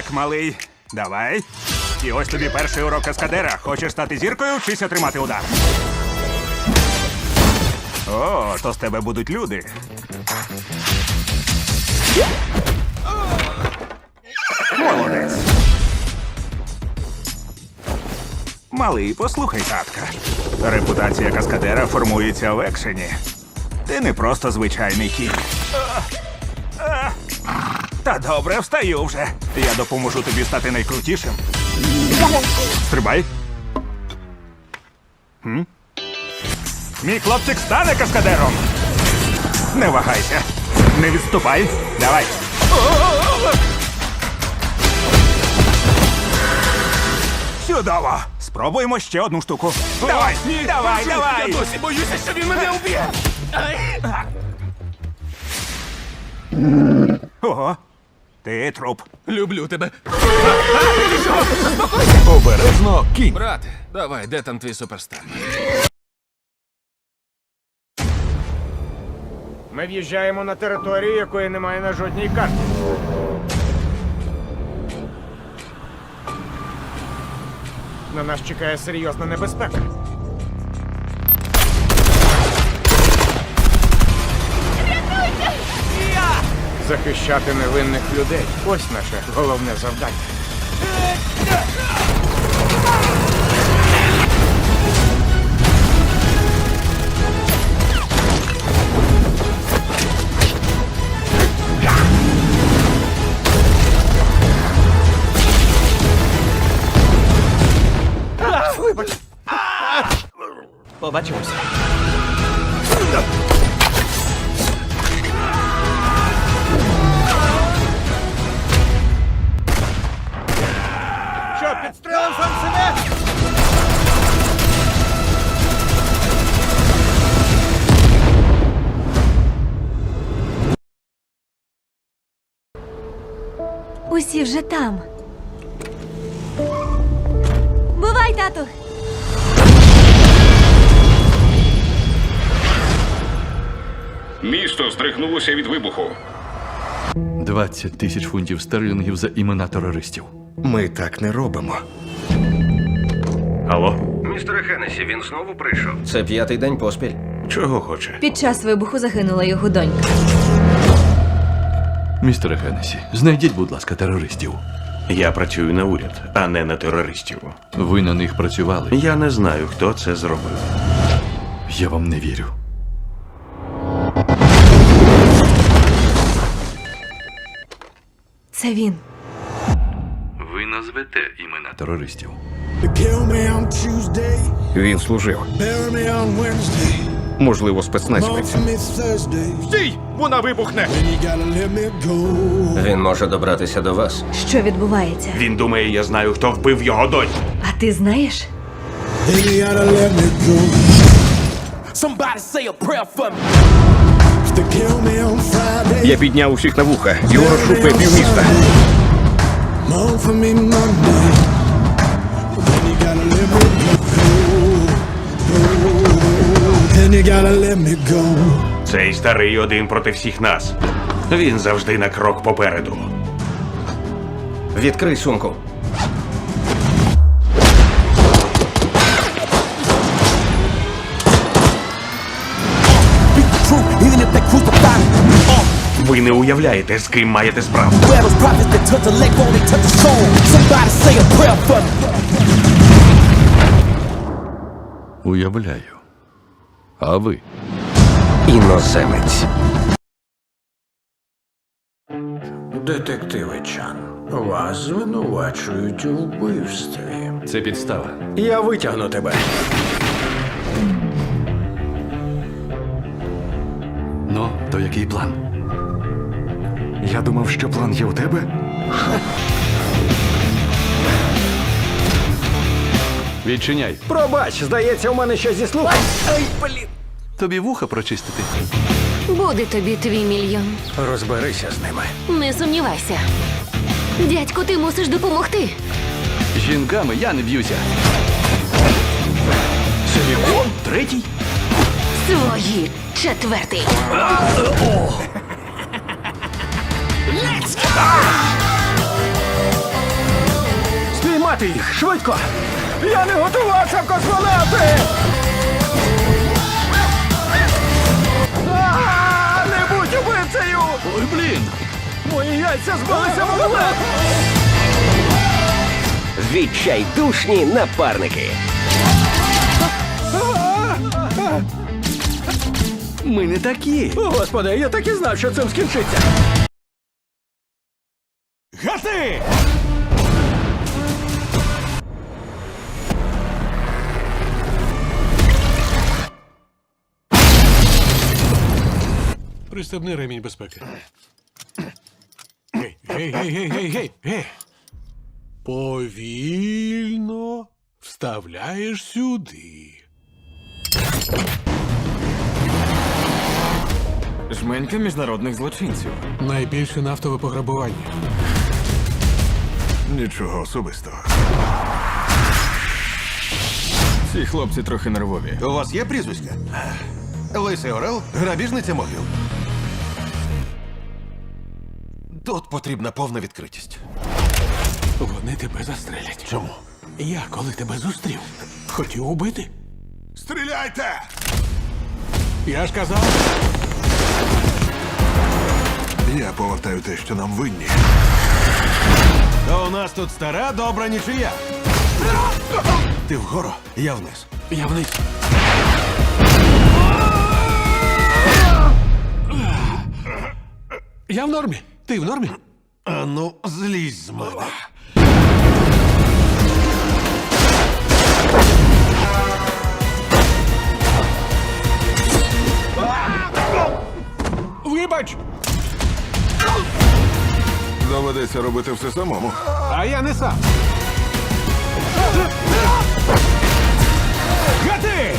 Так, малий, давай. І ось тобі перший урок каскадера. Хочеш стати зіркою, вчися тримати удар. О, то з тебе будуть люди. Молодець. Малий, послухай, татка. Репутація каскадера формується в екшені. Ти не просто звичайний кінь. Та добре, встаю вже. Я допоможу тобі стати найкрутішим. Стрибай. М? Мій хлопчик стане каскадером. Не вагайся. Не відступай. Давай. Чудово. Спробуємо ще одну штуку. Давай, давай, давай. Я досі боюся, що він мене вб'є. Ого. Ти труп. Люблю тебе. Обережно, кінь. Брат, давай, де там твій суперстар? Ми в'їжджаємо на територію, якої немає на жодній карті. На нас чекає серйозна небезпека. Захищати невинних людей. Ось наше головне завдання. Побачимося. Усі вже там. Бувай, тату! Місто здригнулося від вибуху. 20 тисяч фунтів стерлінгів за імена терористів. Ми так не робимо. Алло? Містере Хеннесі, він знову прийшов. Це п'ятий день поспіль. Чого хоче? Під час вибуху загинула його донька. Містере Хеннесі, знайдіть, будь ласка, терористів. Я працюю на уряд, а не на терористів. Ви на них працювали. Я не знаю, хто це зробив. Я вам не вірю. Це він. Ви назвете імена терористів. Він служив. Можливо, спецназівець. Стій! Вона вибухне! Він може добратися до вас. Що відбувається? Він думає, я знаю, хто вбив його доньку. А ти знаєш? Я підняв усіх на вуха. Його розшукує півміста. Then you gotta let me go. Цей старий один проти всіх нас. Він завжди на крок попереду. Відкрий сумку. Ви не уявляєте, з ким маєте справу. Уявляю. А ви? Іноземець. Детективи Чан, вас звинувачують у вбивстві. Це підстава. Я витягну тебе. Ну, то який план? Я думав, що план є у тебе. Відчиняй. Пробач, здається, у мене щось зі слухом. Тобі вуха прочистити. Буде тобі твій мільйон. Розберися з ними. Не сумнівайся. Дядьку, ти мусиш допомогти. Жінками я не б'юся. Силікон? Третій? Свої четвертий. Підняти їх! Швидко! Я не готувався космонавти! Яйця збилися в омлет! Відчайдушні напарники. Ми не такі. О, Господи, я так і знав, що цим скінчиться. Гати! Пристебни ремінь безпеки. Гей, гей, гей, гей, гей, гей. Повільно вставляєш сюди. Жменька міжнародних злочинців. Найбільше нафтове пограбування. Нічого особистого. Ці хлопці трохи нервові. У вас є прізвиська? Лисий Орел, грабіжниця могил. Тут потрібна повна відкритість. Вони тебе застрелять. Чому? Я, коли тебе зустрів, хотів убити. Стріляйте! Я ж казав, Я повертаю те, що нам винні. То у нас тут стара добра нічия. Ти вгору, я вниз. я вниз. Я в нормі. Ти в нормі? А ну, злізь з мене. Вибач! Доведеться робити все самому. А я не сам. Гати!